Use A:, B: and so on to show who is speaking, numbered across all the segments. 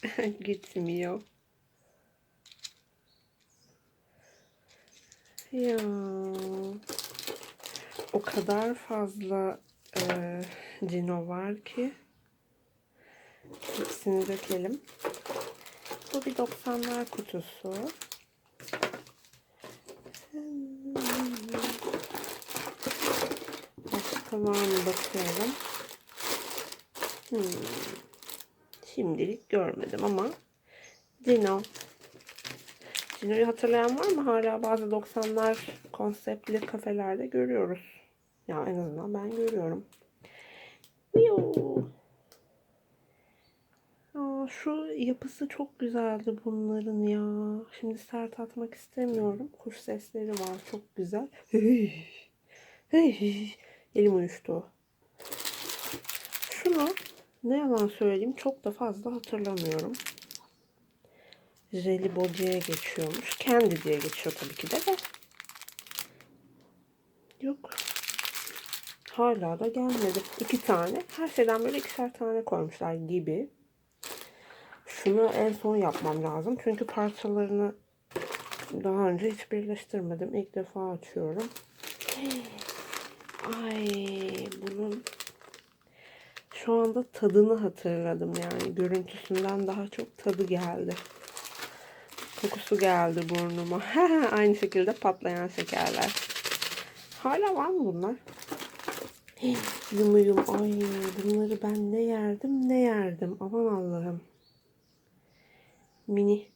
A: Gitmiyor. Ya o kadar fazla e, cino var ki hepsini dökelim. Bu bir 90'lar kutusu. Başka var mı bakıyorum. Hmm. Şimdilik görmedim ama Dino. Dino'yu hatırlayan var mı? Hala bazı 90'lar konseptli kafelerde görüyoruz. Ya en azından ben görüyorum. Yoo. Aa, şu yapısı çok güzeldi bunların ya. Şimdi sert atmak istemiyorum. Kuş sesleri var. Çok güzel. Hey. Hey. Elim uyuştu. Şunu ne yalan söyleyeyim çok da fazla hatırlamıyorum. Jelibon diye geçiyormuş. Kendi diye geçiyor tabii ki de de. Yok. Hala da gelmedi. İki tane. Her şeyden böyle ikişer tane koymuşlar gibi. Şunu en son yapmam lazım. Çünkü parçalarını daha önce hiç birleştirmedim. İlk defa açıyorum. Ay bunun şu anda tadını hatırladım yani. Görüntüsünden daha çok tadı geldi. Kokusu geldi burnuma. Aynı şekilde patlayan şekerler. Hala var mı bunlar? Yum. Ay bunları ben ne yerdim ne yerdim. Aman Allah'ım. Mini.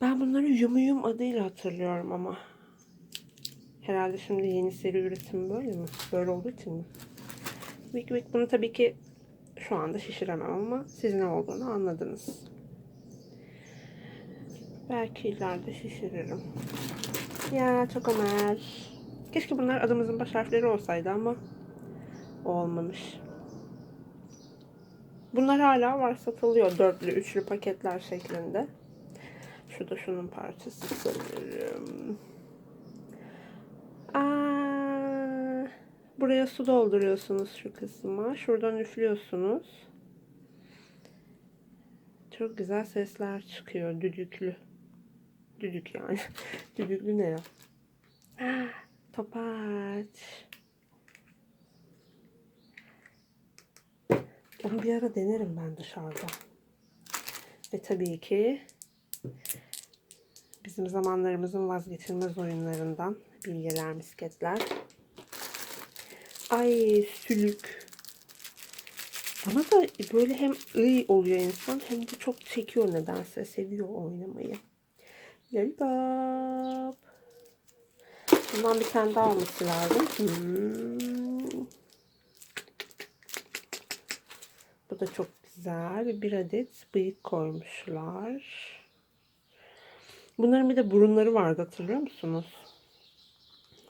A: Ben bunları yum adıyla hatırlıyorum ama. Herhalde şimdi yeni seri üretimi böyle mi? Böyle olduğu için mi? Vik vik bunu tabii ki şu anda şişiremem ama siz ne olduğunu anladınız. Belki ileride şişiririm. Ya çok amel. Keşke bunlar adımızın baş harfleri olsaydı ama olmamış. Bunlar hala var satılıyor dörtlü üçlü paketler şeklinde. Şu da şunun parçası sanırım. Aa, buraya su dolduruyorsunuz şu kısma. Şuradan üflüyorsunuz. Çok güzel sesler çıkıyor. Düdüklü. Düdük yani. Düdüklü ne ya? Topaç. Onu bir ara denerim ben dışarıda. Ve tabii ki bizim zamanlarımızın vazgeçilmez oyunlarından bilgeler, misketler. Ay sülük. Bana da böyle hem iyi oluyor insan hem de çok çekiyor nedense. Seviyor oynamayı. Lollipop. Bundan bir tane daha olması lazım. Hmm. Bu da çok güzel. Bir adet bıyık koymuşlar. Bunların bir de burunları vardı hatırlıyor musunuz?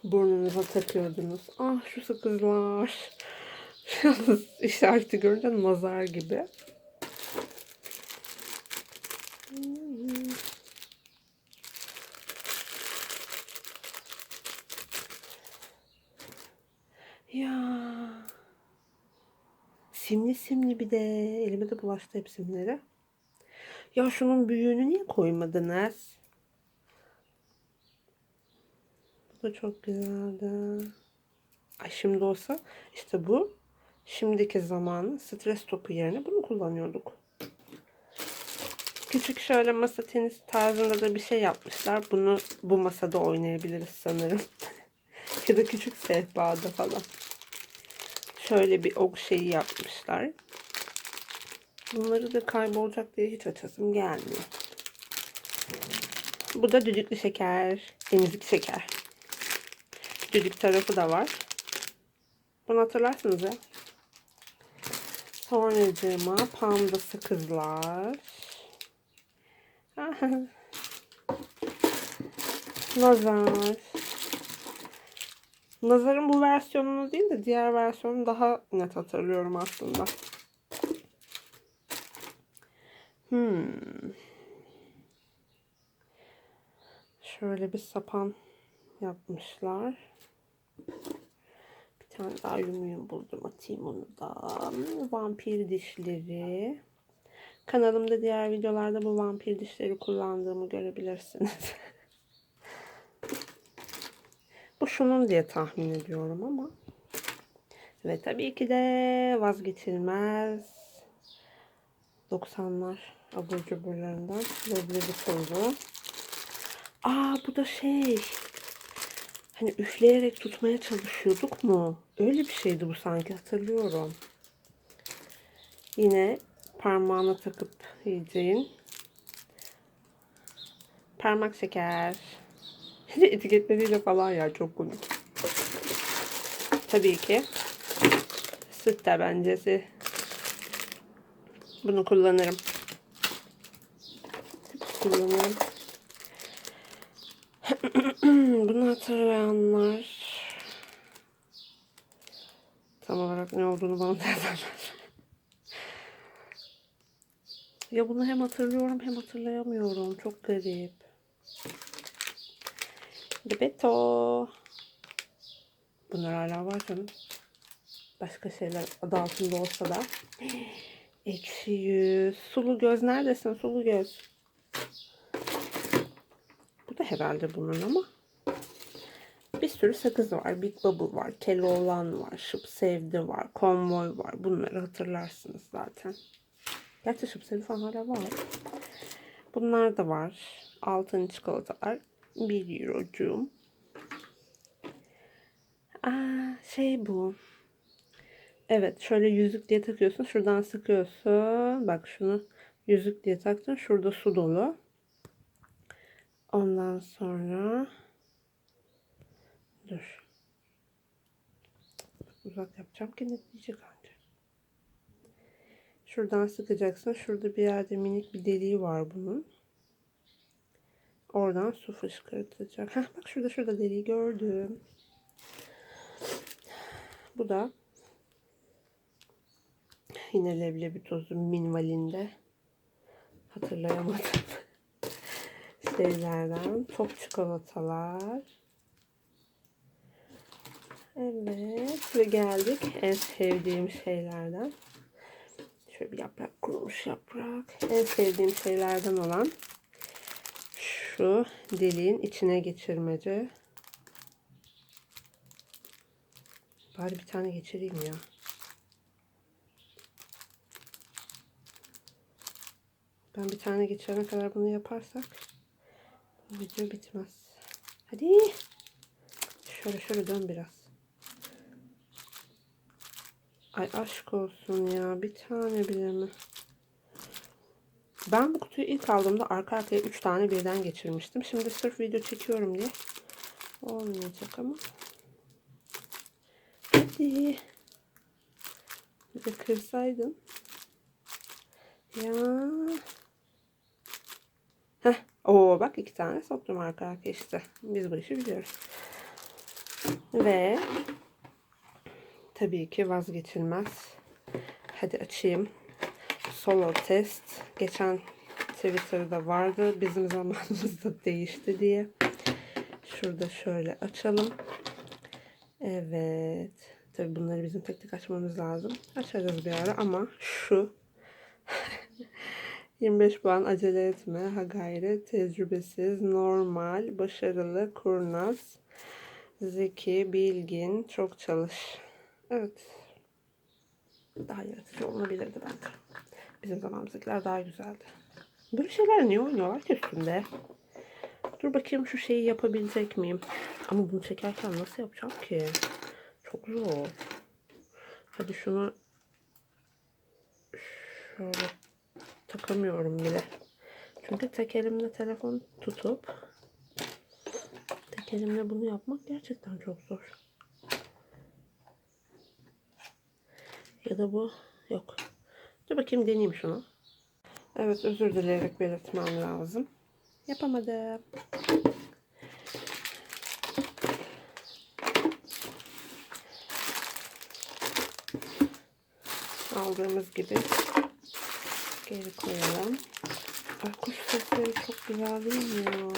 A: Burnunuza takıyordunuz. Ah şu sakızlar. Yalnız işareti görünce nazar gibi. Ya. Simli simli bir de. Elime de bulaştı hep. Ya şunun büyüğünü niye koymadınız? Bu da çok güzeldi. Ay şimdi olsa işte bu şimdiki zamanın stres topu yerine bunu kullanıyorduk. Küçük şöyle masa tenis tarzında da bir şey yapmışlar. Bunu bu masada oynayabiliriz sanırım. ya da küçük sehpada falan. Şöyle bir ok şeyi yapmışlar. Bunları da kaybolacak diye hiç açasım gelmiyor. Bu da düdüklü şeker. Emzik şeker. Düdük tarafı da var. Bunu hatırlarsınız ya. Sonracığıma panda sakızlar. Nazar. Nazar'ın bu versiyonunu değil de diğer versiyonu daha net hatırlıyorum aslında. Hmm. Şöyle bir sapan yapmışlar. Bir tane daha yum yum buldum. Atayım onu da. Vampir dişleri. Kanalımda diğer videolarda bu vampir dişleri kullandığımı görebilirsiniz. bu şunun diye tahmin ediyorum ama. Ve tabii ki de vazgeçilmez 90'lar abur cuburlarından leblebi tozu. Aa bu da şey. Hani üfleyerek tutmaya çalışıyorduk mu? Öyle bir şeydi bu sanki hatırlıyorum. Yine parmağına takıp yiyeceğin parmak şeker. Etiketleriyle falan ya çok komik. Tabii ki süt tabancası. Bunu kullanırım. Kullanırım. Bunu hatırlayanlar tam olarak ne olduğunu bana derler. Ya bunu hem hatırlıyorum hem hatırlayamıyorum. Çok garip. Bebeto. Bunlar hala var canım. Başka şeyler adı altında olsa da. Ekşi yüz. Sulu göz neredesin sulu göz? Bu da herhalde bunun ama. Sürü sakız var. Big Bubble var. Keloğlan var. Şıp Sevdi var. Konvoy var. Bunları hatırlarsınız zaten. Gerçi Şıp Sevdi falan hala var. Bunlar da var. Altın çikolatalar. 1 eurocuğum. Aa şey bu. Evet şöyle yüzük diye takıyorsun. Şuradan sıkıyorsun. Bak şunu yüzük diye taktın. Şurada su dolu. Ondan sonra dur. Uzak yapacağım ki netleyecek anca. Şuradan sıkacaksın. Şurada bir yerde minik bir deliği var bunun. Oradan su fışkırtacak. Heh, bak şurada şurada deliği gördüm. Bu da yine leblebi tozu minvalinde hatırlayamadım şeylerden top çikolatalar evet ve geldik en sevdiğim şeylerden şöyle bir yaprak kurumuş yaprak en sevdiğim şeylerden olan şu deliğin içine geçirmece bari bir tane geçireyim ya Ben bir tane geçene kadar bunu yaparsak bu video bitmez. Hadi. Şöyle şöyle dön biraz. Ay aşk olsun ya. Bir tane bile mi? Ben bu kutuyu ilk aldığımda arka arkaya 3 tane birden geçirmiştim. Şimdi sırf video çekiyorum diye olmayacak ama. Hadi. Bir de kırsaydın. Ya. Heh. Oo bak iki tane soktum arka arka işte. Biz bu işi biliyoruz. Ve tabii ki vazgeçilmez. Hadi açayım. Solo test. Geçen Twitter'da vardı. Bizim zamanımızda değişti diye. Şurada şöyle açalım. Evet. Tabii bunları bizim tek tek açmamız lazım. Açarız bir ara ama şu 25 puan acele etme, ha gayret, tecrübesiz, normal, başarılı, kurnaz, zeki, bilgin, çok çalış. Evet. Daha yaratıcı olabilirdi bence. Bizim zamanımızdakiler daha güzeldi. Böyle şeyler niye oynuyorlar ki üstünde? Dur bakayım şu şeyi yapabilecek miyim? Ama bunu çekerken nasıl yapacağım ki? Çok zor. Hadi şunu şöyle takamıyorum bile. Çünkü tek elimle telefon tutup tek elimle bunu yapmak gerçekten çok zor. Da bu yok. Dur bakayım deneyeyim şunu. Evet özür dileyerek belirtmem lazım. Yapamadım. Aldığımız gibi Geri koyalım. Ay kuş sesleri çok güzel değil mi?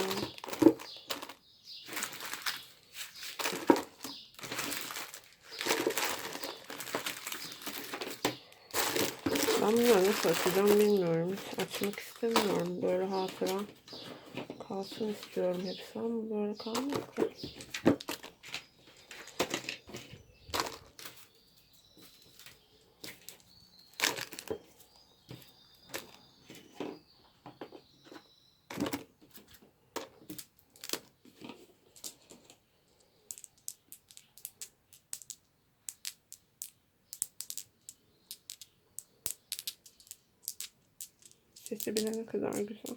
A: Bunları nasıl açacağım bilmiyorum. Hiç açmak istemiyorum. Böyle hatıra kalsın istiyorum hepsi ama böyle kalmıyor. Sesi bile ne kadar güzel.